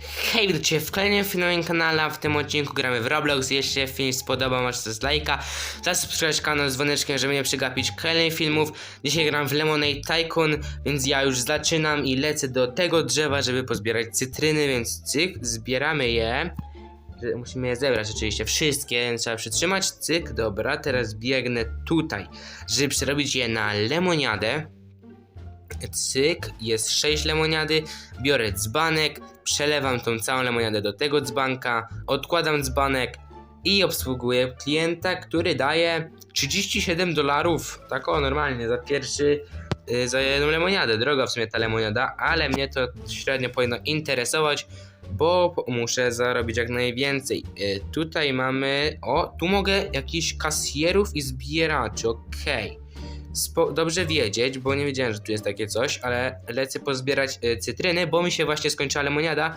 Hej, witajcie w kolejnym filmowym kanale, a w tym odcinku gramy w Roblox. Jeśli film spodobał, możecie zostawić lajka, zasubskrybować kanał z dzwoneczkiem, żeby nie przegapić kolejnych filmów. Dzisiaj gram w Lemonade Tycoon, więc ja już zaczynam i lecę do tego drzewa, żeby pozbierać cytryny, więc cyk, zbieramy je. Musimy je zebrać oczywiście, wszystkie, więc trzeba przytrzymać, cyk, dobra, teraz biegnę tutaj, żeby przerobić je na lemoniadę. Cyk, jest 6 lemoniady, biorę dzbanek, przelewam tą całą lemoniadę do tego dzbanka, odkładam dzbanek i obsługuję klienta, który daje 37 dolarów, tak o normalnie, za pierwszy, y, za jedną lemoniadę, droga w sumie ta lemoniada, ale mnie to średnio powinno interesować, bo muszę zarobić jak najwięcej. Y, tutaj mamy, o, tu mogę jakichś kasjerów i zbieraczy, okej. Spo- dobrze wiedzieć, bo nie wiedziałem, że tu jest takie coś, ale lecę pozbierać y, cytryny, bo mi się właśnie skończyła lemoniada,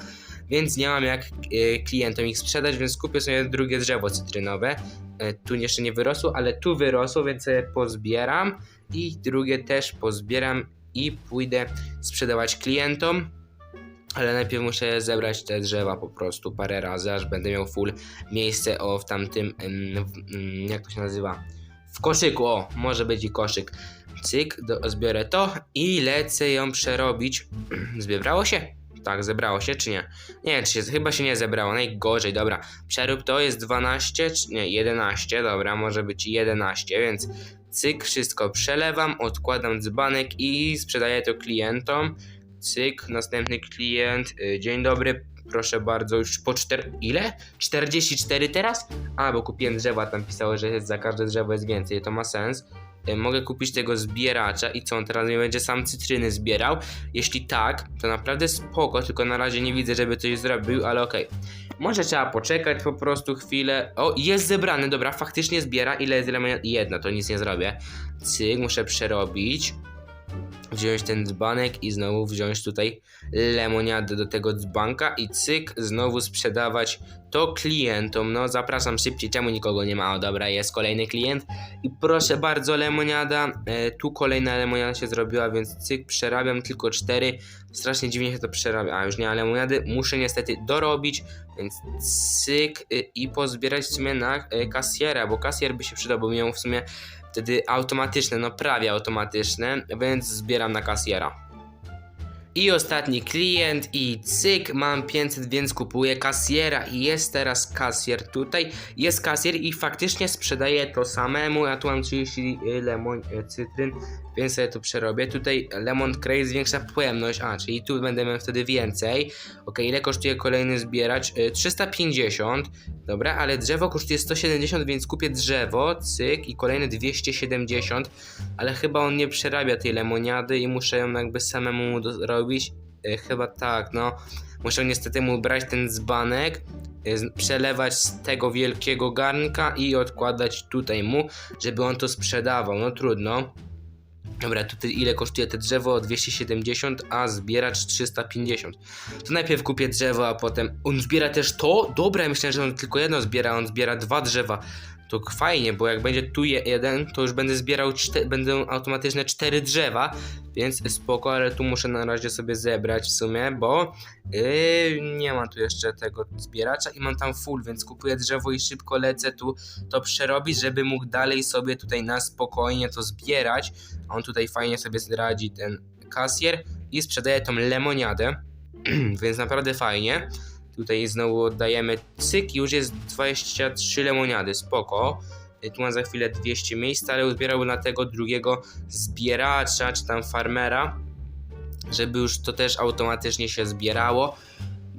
więc nie mam jak y, klientom ich sprzedać, więc kupię sobie drugie drzewo cytrynowe. Y, tu jeszcze nie wyrosło, ale tu wyrosło, więc sobie pozbieram i drugie też pozbieram i pójdę sprzedawać klientom. Ale najpierw muszę zebrać te drzewa po prostu parę razy, aż będę miał full miejsce o w tamtym, ym, jak to się nazywa? W koszyku, o, może być i koszyk. Cyk, do, zbiorę to i lecę ją przerobić. Zebrało się? Tak, zebrało się, czy nie? Nie, czy się, chyba się nie zebrało, najgorzej, dobra. Przerób to jest 12, czy nie, 11, dobra, może być 11, więc cyk, wszystko przelewam, odkładam dzbanek i sprzedaję to klientom. Cyk, następny klient, y, dzień dobry, proszę bardzo, już po 4, ile? 44 teraz? A, bo kupiłem drzewa, tam pisało, że jest za każde drzewo jest więcej, to ma sens. Y, Mogę kupić tego zbieracza i co, on teraz mi będzie sam cytryny zbierał? Jeśli tak, to naprawdę spoko, tylko na razie nie widzę, żeby coś zrobił, ale okej. Może trzeba poczekać po prostu chwilę. O, jest zebrany, dobra, faktycznie zbiera. Ile jest lemoniad? Jedna, to nic nie zrobię. Cyk, muszę przerobić. Wziąć ten dzbanek i znowu wziąć tutaj lemoniadę do tego dzbanka i cyk, znowu sprzedawać to klientom. No, zapraszam szybciej, czemu nikogo nie ma? O, dobra, jest kolejny klient. I proszę bardzo, lemoniada. E, tu kolejna lemoniada się zrobiła, więc cyk, przerabiam tylko cztery. Strasznie dziwnie się to przerabia. A już nie ma lemoniady. Muszę niestety dorobić, więc cyk y, i pozbierać w sumie na y, kasjera, bo kasjer by się przydał, bo miał w sumie wtedy automatyczne, no prawie automatyczne, więc zbieram na kasjera. I ostatni klient i cyk, mam 500, więc kupuję kasjera i jest teraz kasjer tutaj. Jest kasjer i faktycznie sprzedaję to samemu, ja tu mam 30 lemon, e, cytryn, więc sobie tu przerobię. Tutaj lemon crate zwiększa pojemność, a czyli tu będę miał wtedy więcej. Ok, ile kosztuje kolejny zbieracz? E, 350, dobra, ale drzewo kosztuje 170, więc kupię drzewo, cyk i kolejne 270, ale chyba on nie przerabia tej lemoniady i muszę ją jakby samemu mu do- robić. E, chyba tak, no. Muszę niestety mu brać ten dzbanek, e, przelewać z tego wielkiego garnka i odkładać tutaj mu, żeby on to sprzedawał. No trudno. Dobra, tutaj ile kosztuje te drzewo? 270, a zbieracz 350. To najpierw kupię drzewo, a potem. On zbiera też to? Dobra, myślałem, że on tylko jedno zbiera, on zbiera dwa drzewa. To fajnie, bo jak będzie tu je- jeden, to już będę zbierał, będą automatyczne cztery drzewa, więc spoko, ale tu muszę na razie sobie zebrać w sumie, bo yy, nie ma tu jeszcze tego zbieracza i mam tam full, więc kupuję drzewo i szybko lecę tu to przerobić, żeby mógł dalej sobie tutaj na spokojnie to zbierać. On tutaj fajnie sobie zradzi ten kasjer i sprzedaje tą lemoniadę, więc naprawdę fajnie. Tutaj znowu oddajemy cyk, już jest 23 lemoniady, spoko. Y, Tu mam za chwilę 200 miejsca, ale uzbierał na tego drugiego zbieracza, czy tam farmera, żeby już to też automatycznie się zbierało.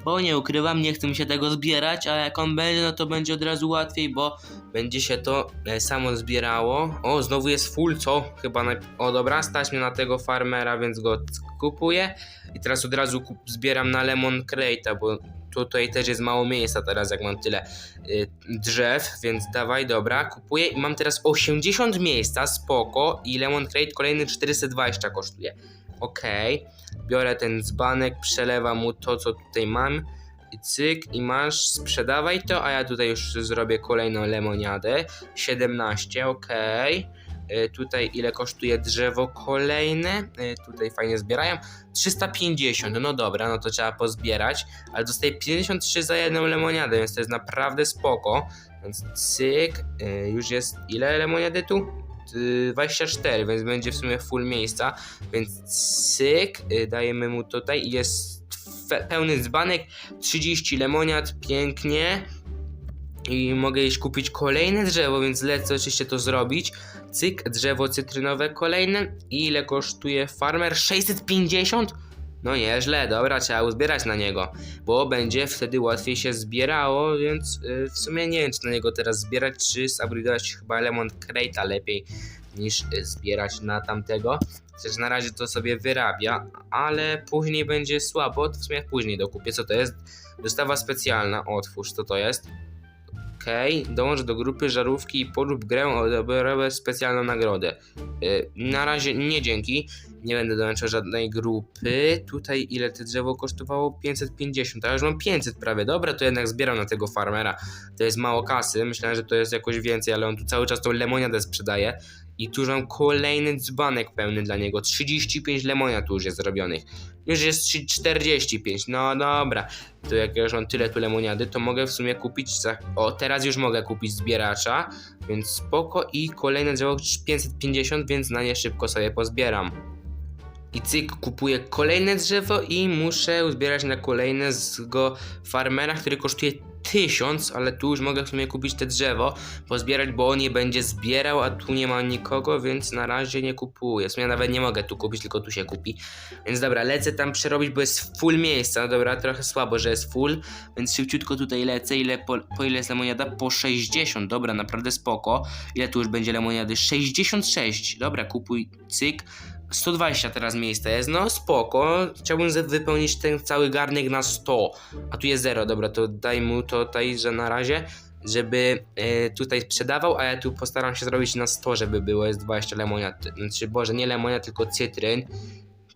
Bo nie ukrywam, nie chcę mi się tego zbierać, a jak on będzie, no to będzie od razu łatwiej, bo będzie się to e, samo zbierało. O, znowu jest full, co? Chyba naj... O, dobra, stać mnie na tego farmera, więc go kupuję. I teraz od razu zbieram na Lemon Crate'a, bo tutaj też jest mało miejsca teraz, jak mam tyle y, drzew, więc dawaj, dobra, kupuję i mam teraz 80 miejsca, spoko i Lemon Crate kolejny 420 kosztuje. Okej, biorę ten dzbanek, przelewam mu to, co tutaj mam i cyk i masz, sprzedawaj to, a ja tutaj już zrobię kolejną lemoniadę, 17, okej. E, tutaj ile kosztuje drzewo kolejne. E, tutaj fajnie zbierają. 350, no dobra, no to trzeba pozbierać. Ale dostaję 53 za jedną lemoniadę, więc to jest naprawdę spoko. Więc cyk, e, już jest ile lemoniady tu? Y, 24, więc będzie w sumie full miejsca. Więc cyk, dajemy mu tutaj i jest pełny dzbanek, 30 lemoniad, pięknie. I mogę iść kupić kolejne drzewo, więc lecę oczywiście to zrobić. Cyk, drzewo cytrynowe kolejne. Ile kosztuje farmer? 650? No nieźle, dobra, trzeba uzbierać na niego, bo będzie wtedy łatwiej się zbierało, więc y, w sumie nie wiem, czy na niego teraz zbierać, czy zupgrade'ować chyba Lemon Crate'a lepiej niż y, zbierać na tamtego. Chociaż na razie to sobie wyrabia, ale później będzie słabo, to w sumie później dokupię. Co to jest? Dostawa specjalna, otwórz, co to jest? Okej, dołącz do grupy żarówki i porób grę o odebrę specjalną nagrodę. Y, na razie nie dzięki, nie będę dołączał żadnej grupy. Tutaj ile to drzewo kosztowało? 550, a już mam 500 prawie. Dobra, to jednak zbieram na tego farmera. To jest mało kasy, myślałem, że to jest jakoś więcej, ale on tu cały czas tą lemoniadę sprzedaje. I tu mam kolejny dzbanek pełny dla niego. 35 lemoniad tu już jest zrobionych. Już jest trzy- 45. No dobra. To jak już mam tyle tu lemoniady, to mogę w sumie kupić. O, teraz już mogę kupić zbieracza. Więc spoko. I kolejne drzewo 550, więc na nie szybko sobie pozbieram. I cyk, kupuję kolejne drzewo i muszę uzbierać na kolejne z go farmera, który kosztuje 1000, ale tu już mogę w sumie kupić te drzewo, pozbierać, bo on je będzie zbierał, a tu nie ma nikogo, więc na razie nie kupuję. W sumie nawet nie mogę tu kupić, tylko tu się kupi. Więc dobra, lecę tam przerobić, bo jest full miejsca. No dobra, trochę słabo, że jest full, więc szybciutko tutaj lecę. Ile po, po ile jest lemoniada? Po 60. Dobra, naprawdę spoko. Ile tu już będzie lemoniady? 66. Dobra, kupuj, cyk. 120 teraz miejsca jest, no spoko. Chciałbym wypełnić ten cały garnek na 100, a tu jest 0, dobra, to daj mu to tutaj, że na razie, żeby e, tutaj sprzedawał, a ja tu postaram się zrobić na 100, żeby było, jest 20 lemoniad, znaczy, boże, nie lemoniad, tylko cytryn.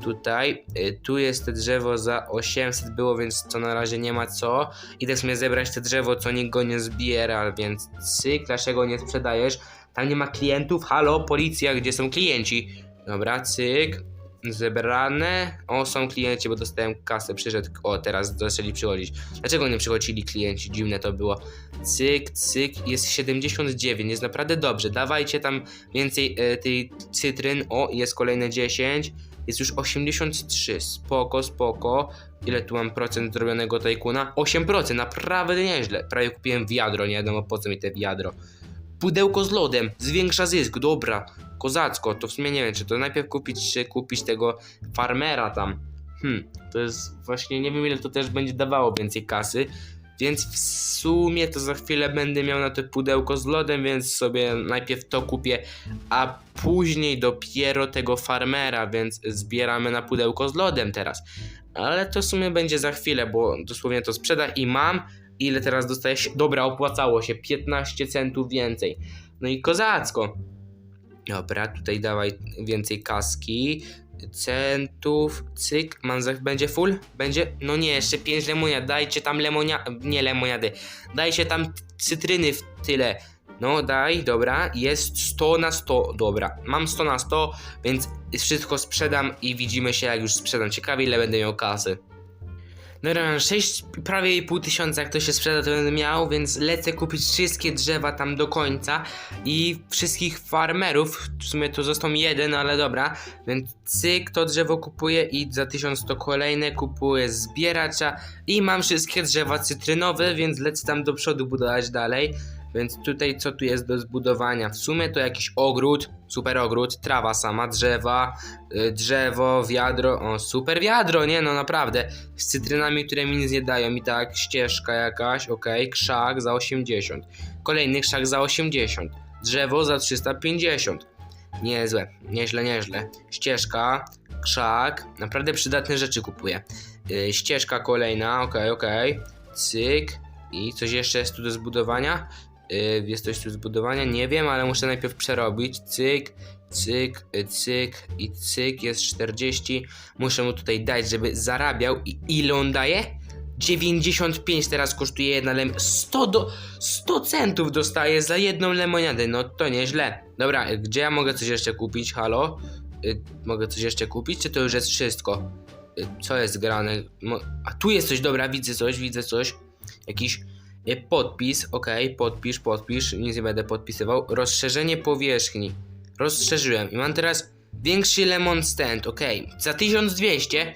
Tutaj, e, tu jest te drzewo za 800 było, więc to na razie nie ma co. Idę sobie zebrać te drzewo, co nikt go nie zbiera, więc cyk, dlaczego nie sprzedajesz? Tam nie ma klientów, halo, policja, gdzie są klienci? Dobra, cyk. Zebrane. O, są klienci, bo dostałem kasę. Przyszedł. O, teraz zaczęli przychodzić. Dlaczego nie przychodzili klienci? Dziwne to było. Cyk, cyk. Jest 79. Jest naprawdę dobrze. Dawajcie tam więcej e, tej cytryn. O, jest kolejne 10. Jest już 83. Spoko, spoko. Ile tu mam procent zrobionego tajkuna? 8%. Naprawdę nieźle. Prawie kupiłem wiadro. Nie wiadomo po co mi te wiadro. Pudełko z lodem. Zwiększa zysk. Dobra kozacko, to w sumie nie wiem, czy to najpierw kupić, czy kupić tego farmera tam. Hmm, to jest właśnie, nie wiem ile to też będzie dawało więcej kasy, więc w sumie to za chwilę będę miał na to pudełko z lodem, więc sobie najpierw to kupię, a później dopiero tego farmera, więc zbieramy na pudełko z lodem teraz. Ale to w sumie będzie za chwilę, bo dosłownie to sprzeda i mam. Ile teraz dostaję? Dobra, opłacało się 15 centów więcej. No i kozacko. Dobra, tutaj dawaj więcej kaski. Centów, cyk, mam za, będzie full? Będzie? No nie, jeszcze 5 lemoniad, dajcie tam lemonia, nie lemoniady, dajcie tam cytryny w tyle. No daj, dobra, jest 100 na 100, dobra, mam 100 na 100, więc wszystko sprzedam i widzimy się jak już sprzedam. Ciekawie ile będę miał kasy. Mam 6, prawie pół tysiąca, jak to się sprzeda, to będę miał, więc lecę kupić wszystkie drzewa tam do końca i wszystkich farmerów, w sumie tu został jeden, ale dobra, więc cyk, to drzewo kupuję i za 1000 to kolejne kupuję zbieracza. I mam wszystkie drzewa cytrynowe, więc lecę tam do przodu budować dalej. Więc tutaj co tu jest do zbudowania? W sumie to jakiś ogród, super ogród, trawa sama, drzewa, y, drzewo, wiadro, o super wiadro, nie no naprawdę, z cytrynami, które mi nic nie dają i tak ścieżka jakaś, okej, krzak za 80, kolejny krzak za 80, drzewo za 350, niezłe, nieźle, nieźle, ścieżka, krzak, naprawdę przydatne rzeczy kupuję, Y, ścieżka kolejna, okej, okej, cyk. I coś jeszcze jest tu do zbudowania, Y, jest coś tu do zbudowania? Nie wiem, ale muszę najpierw przerobić. Cyk, cyk, y, cyk i cyk, jest 40. Muszę mu tutaj dać, żeby zarabiał. I ile on daje? 95 teraz kosztuje jedna lem... 100 do... 100 centów dostaję za jedną lemoniadę, no to nieźle. Dobra, gdzie ja mogę coś jeszcze kupić, halo? Y, mogę coś jeszcze kupić, czy to już jest wszystko? Y, co jest grane? Mo... A tu jest coś, dobra, widzę coś, widzę coś. Jakiś podpis, okej, podpisz, podpisz, nic nie będę podpisywał. Rozszerzenie powierzchni. Rozszerzyłem i mam teraz większy lemon stand, okej. Za 1200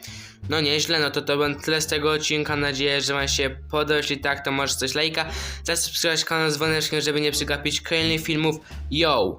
no nieźle, no to to będzie tyle z tego odcinka. Mam nadzieję, że Wam się podoba. Jeśli tak, to możesz coś lajka. Zasubskrybować kanał z dzwoneczkiem, żeby nie przegapić kolejnych filmów. Yo!